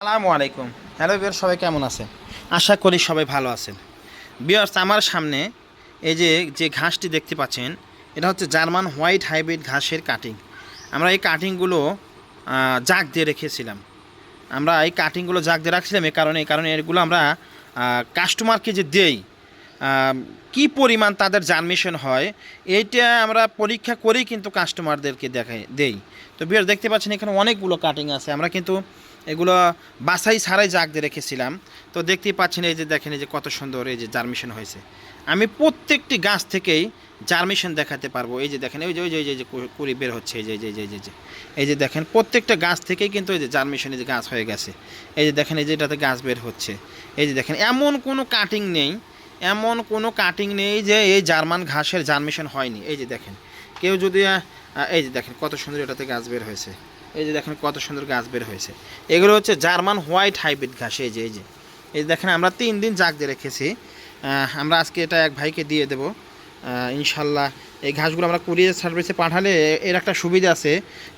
আসসালামু আলাইকুম। হ্যালো বিয়ার সবাই কেমন আছেন? আশা করি সবাই ভালো আছেন। বিয়ার্স আমার সামনে এই যে যে ঘাসটি দেখতে পাচ্ছেন, এটা হচ্ছে জার্মান হোয়াইট হাইব্রিড ঘাসের কাটিং। আমরা এই কাটিংগুলো জাগ দিয়ে রেখেছিলাম। আমরা এই কাটিংগুলো জাগ দিয়ে রাখছিলাম এই কারণে এই কারণে এগুলো আমরা কাস্টমারকে যে দেই কি পরিমাণ তাদের জার্মিশন হয়, এইটা আমরা পরীক্ষা করেই কিন্তু কাস্টমারদেরকে দেখাই, দেই। তো বিয়ার দেখতে পাচ্ছেন এখানে অনেকগুলো কাটিং আছে। আমরা কিন্তু এগুলো বাসাই ছাড়াই জাগ দিয়ে রেখেছিলাম তো দেখতেই পাচ্ছেন এই যে দেখেন এই যে কত সুন্দর এই যে জার্মিশন হয়েছে আমি প্রত্যেকটি গাছ থেকেই জার্মিশন দেখাতে পারব এই যে দেখেন ওই যে ওই যে যে কুড়ি বের হচ্ছে এই যে এই যে এই যে এই যে- এই দেখেন প্রত্যেকটা গাছ থেকেই কিন্তু এই যে জার্মিশন এই যে গাছ হয়ে গেছে এই যে দেখেন এই যে এটাতে গাছ বের হচ্ছে এই যে দেখেন এমন কোনো কাটিং নেই এমন কোনো কাটিং নেই যে এই জার্মান ঘাসের জার্মিশন হয়নি এই যে দেখেন কেউ যদি এই যে দেখেন কত সুন্দর এটাতে গাছ বের হয়েছে। এই যে দেখেন কত সুন্দর গাছ বের হয়েছে। এগুলো হচ্ছে জার্মান হোয়াইট হাইব্রিড ঘাস, এই যে এই যে। এই দেখেন, আমরা তিন দিন জাগ দিয়ে রেখেছি। আমরা আজকে এটা এক ভাইকে দিয়ে দেবো। ইনশাল্লাহ এই ঘাসগুলো আমরা কুরিয়ার সার্ভিসে পাঠালে এর একটা সুবিধা আছে।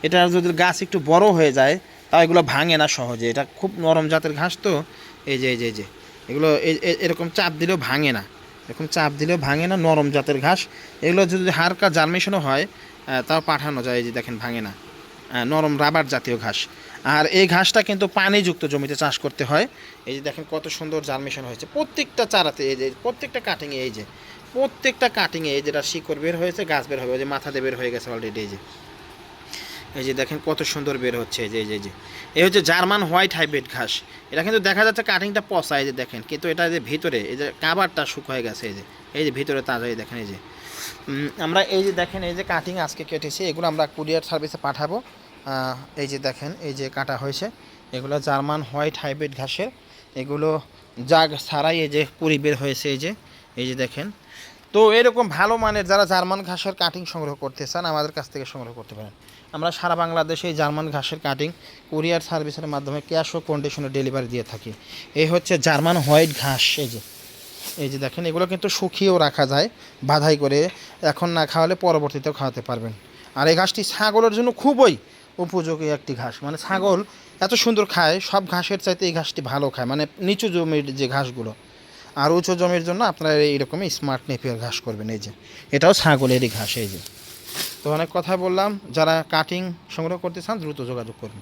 এটা যদি গাছ একটু বড় হয়ে যায় তাও এগুলো ভাঙে না সহজে। এটা খুব নরম জাতের ঘাস তো। এই যে এই যে এই যে। এগুলো এরকম চাপ দিলেও ভাঙে না। এরকম চাপ দিলেও ভাঙে না নরম জাতের ঘাস। এগুলো যদি হালকা জার্মেশনও হয় তাও পাঠানো যায় এই যে দেখেন ভাঙে না। নরম রাবার জাতীয় ঘাস। আর এই ঘাসটা কিন্তু পানিযুক্ত জমিতে চাষ করতে হয়। এই যে দেখেন কত সুন্দর জার্মেশন হয়েছে। প্রত্যেকটা চারাতে এই যে, প্রত্যেকটা কাটিংয়ে এই যে, প্রত্যেকটা কাটিংয়ে এই যেটা শিকড় বের হয়েছে, গাছ বের হবে, ওই যে মাথাতে বের হয়ে গেছে অলরেডি এই যে। এই যে দেখেন কত সুন্দর বের হচ্ছে এই যে এই যে, এই হচ্ছে জার্মান হোয়াইট হাইব্রিড ঘাস। এটা কিন্তু দেখা যাচ্ছে কাটিংটা পচা এই যে দেখেন। কিন্তু এটা যে ভিতরে, এই যে কাবারটা শুকিয়ে গেছে এই যে এই যে ভিতরে তাজা এই দেখেন এই যে। আমরা এই যে দেখেন, এই যে কাটিং আজকে কেটেছি, এগুলো আমরা কুরিয়ার সার্ভিসে পাঠাবো। এই যে দেখেন, এই যে কাটা হয়েছে। এগুলো জার্মান হোয়াইট হাইব্রিড ঘাসের। এগুলো জাগ ছাড়াই এই যে কুড়ি বের হয়েছে, এই যে এই যে দেখেন। তো এরকম ভালো মানের যারা জার্মান ঘাসের কাটিং সংগ্রহ করতে চান, আমাদের কাছ থেকে সংগ্রহ করতে পারেন। আমরা সারা বাংলাদেশে এই জার্মান ঘাসের কাটিং কুরিয়ার সার্ভিসের মাধ্যমে ক্যাশ ও কন্ডিশনে ডেলিভারি দিয়ে থাকি। এই হচ্ছে জার্মান হোয়াইট ঘাস, এই যে। এই যে দেখেন, এগুলো কিন্তু শুকিয়েও রাখা যায় বাধাই করে। এখন না খাওয়ালে পরবর্তীতেও খাওয়াতে পারবেন। আর এই ঘাসটি ছাগলের জন্য খুবই উপযোগী একটি ঘাস। মানে ছাগল এত সুন্দর খায়, সব ঘাসের চাইতে এই ঘাসটি ভালো খায় মানে নিচু জমির যে ঘাসগুলো। আর উঁচু জমির জন্য আপনারা এইরকমই স্মার্ট নেপিয়ার ঘাস করবেন, এই যে। এটাও ছাগলেরই ঘাস, এই যে। তো অনেক কথা বললাম, যারা কাটিং সংগ্রহ করতে চান দ্রুত যোগাযোগ করুন।